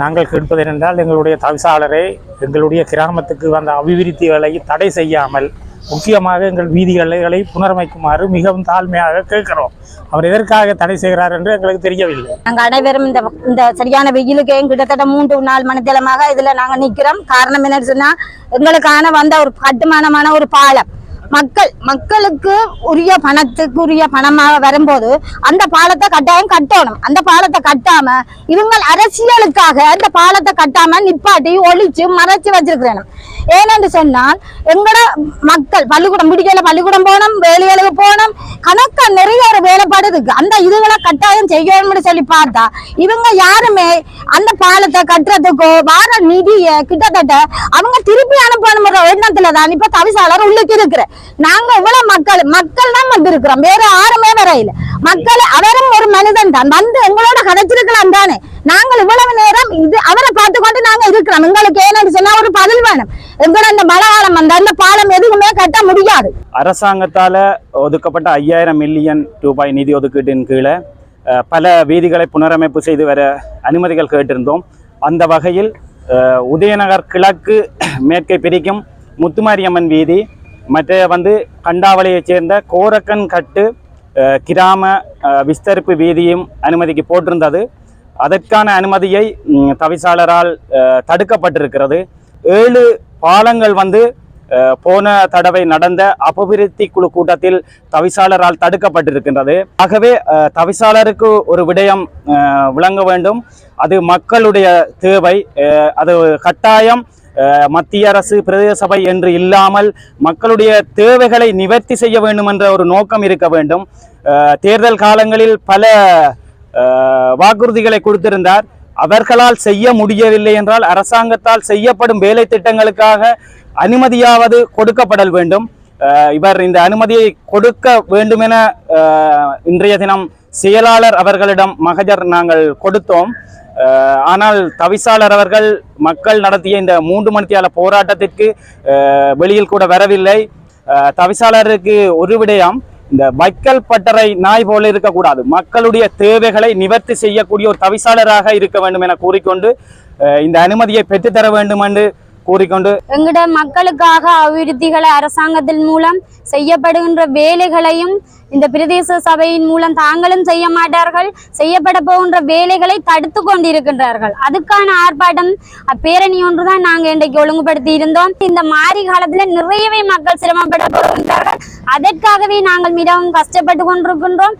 நாங்கள் கேட்பது என்றால் எங்களுடைய தவிசாளரை எங்களுடைய கிராமத்துக்கு வந்த அபிவிருத்தி வேலையை தடை செய்யாமல் முக்கியமாக எங்கள் வீதிகளை புனரமைக்குமாறு மிகவும் தாழ்மையாக கேட்கிறோம். அவர் எதற்காக தடை செய்கிறார் என்று எங்களுக்கு தெரியவில்லை. நாங்கள் அனைவரும் இந்த இந்த சரியான வெயிலுக்கு கிட்டத்தட்ட மூன்று நாலு மணித்தளமாக இதுல நாங்க நிற்கிறோம். காரணம் என்னன்னு சொன்னா எங்களுக்கான வந்த ஒரு கட்டுமானமான ஒரு பாலம் மக்கள் மக்களுக்கு உரிய பணத்துக்கு உரிய பணமாக வரும்போது அந்த பாலத்தை கட்டாயம் கட்டணும். அந்த பாலத்தை கட்டாம இவங்க அரசியலுக்காக அந்த பாலத்தை கட்டாம நிப்பாட்டி ஒழிச்சு மறைச்சு வச்சிருக்கிறேன் ஏனென்று சொன்னால் எங்கட மக்கள் பள்ளிக்கூடம் பிடிக்கல பள்ளிக்கூடம் போனோம் வேலைகளுக்கு போனோம் கணக்கா நிறைய ஒரு வேலைப்பாடு இருக்கு அந்த இதுகளை கட்டாயம் செய்யணும்னு சொல்லி பார்த்தா இவங்க யாருமே அந்த பாலத்தை கட்டுறதுக்கோ வார நிதியை கிட்டத்தட்ட அவங்க திருப்பி எண்ணத்துல தான். இப்ப தவிசாளர் உள்ளுக்கு இருக்கிற. நாங்க இவ்வளவு மக்கள் மக்கள் தான் வந்து இருக்கிறோம் வேற யாருமே இல்ல மக்கள் அவரும் ஒரு மனிதன் தான். வந்து எங்களோட கதைச்சிருக்கலாம் தானே. நாங்கள் இவ்வளவு நேரம் இது அவரை பார்த்து கொண்டு நாங்க இருக்கிறோம். எங்களுக்கு ஏன்னு சொன்னா ஒரு பதில் வேணும். எங்களோட அந்த மழை காலம் வந்த அந்த பாலம் எதுவுமே கட்ட முடியாது. அரசாங்கத்தால் ஒதுக்கப்பட்ட ஐயாயிரம் மில்லியன் ரூபாய் நிதி ஒதுக்கீட்டின் கீழே பல வீதிகளை புனரமைப்பு செய்து வர அனுமதிகள் கேட்டிருந்தோம். அந்த வகையில் உதயநகர் கிழக்கு மேற்கை பிரிக்கும் முத்துமாரியம்மன் வீதி மற்ற வந்து கண்டாவளையைச் சேர்ந்த கோரக்கன் கட்டு கிராம விஸ்தரிப்பு வீதியும் அனுமதிக்கு போட்டிருந்தது. அதற்கான அனுமதியை தவிசாளரால் தடுக்கப்பட்டிருக்கிறது. ஏழு பாலங்கள் வந்து போன தடவை நடந்த அபிவிருத்தி குழு கூட்டத்தில் தவிசாளரால் தடுக்கப்பட்டிருக்கின்றது. ஆகவே தவிசாளருக்கு ஒரு விடயம் விளங்க வேண்டும். அது மக்களுடைய தேவை. அது கட்டாயம் மத்திய அரசு பிரதேச சபை என்று இல்லாமல் மக்களுடைய தேவைகளை நிவர்த்தி செய்ய வேண்டும் என்ற ஒரு நோக்கம் இருக்க வேண்டும். தேர்தல் காலங்களில் பல வாக்குறுதிகளை கொடுத்திருந்தார். அவர்களால் செய்ய முடியவில்லை என்றால் அரசாங்கத்தால் செய்யப்படும் வேலை திட்டங்களுக்காக அனுமதியாவது கொடுக்கப்படல் வேண்டும். இவர் இந்த அனுமதியை கொடுக்க வேண்டும் என இன்றைய தினம் செயலாளர் அவர்களிடம் மகஜர் நாங்கள் கொடுத்தோம். ஆனால் தவிசாளர் அவர்கள் மக்கள் நடத்திய இந்த மூன்று மணித்தியால போராட்டத்திற்கு வெளியில் கூட வரவில்லை. தவிசாளருக்கு ஒரு விடயம் இந்த வைக்கல் பட்டறை நாய் போல இருக்கக்கூடாது. மக்களுடைய தேவைகளை நிவர்த்தி செய்யக்கூடிய ஒரு தவிசாளராக இருக்க வேண்டும் என கூறிக்கொண்டு இந்த அனுமதியை பெற்றுத்தர வேண்டும் என்று கூறிக்கொண்டு எங்கட மக்களுக்காக அபிவிருத்திகளை அரசாங்கத்தின் மூலம் செய்யப்படுகின்ற வேலைகளையும் இந்த பிரதேச சபையின் மூலம் தாங்களும் செய்ய மாட்டார்கள். செய்யப்பட போகின்ற வேலைகளை தடுத்து கொண்டிருக்கின்றார்கள். அதுக்கான ஆர்ப்பாட்டம் பேரணி ஒன்றுதான் நாங்க இன்றைக்கு ஒழுங்குபடுத்தி இருந்தோம். இந்த மாரி காலத்துல நிறையவே மக்கள் சிரமப்பட போகின்றார்கள். அதற்காகவே நாங்கள் மிகவும் கஷ்டப்பட்டு கொண்டிருக்கின்றோம்.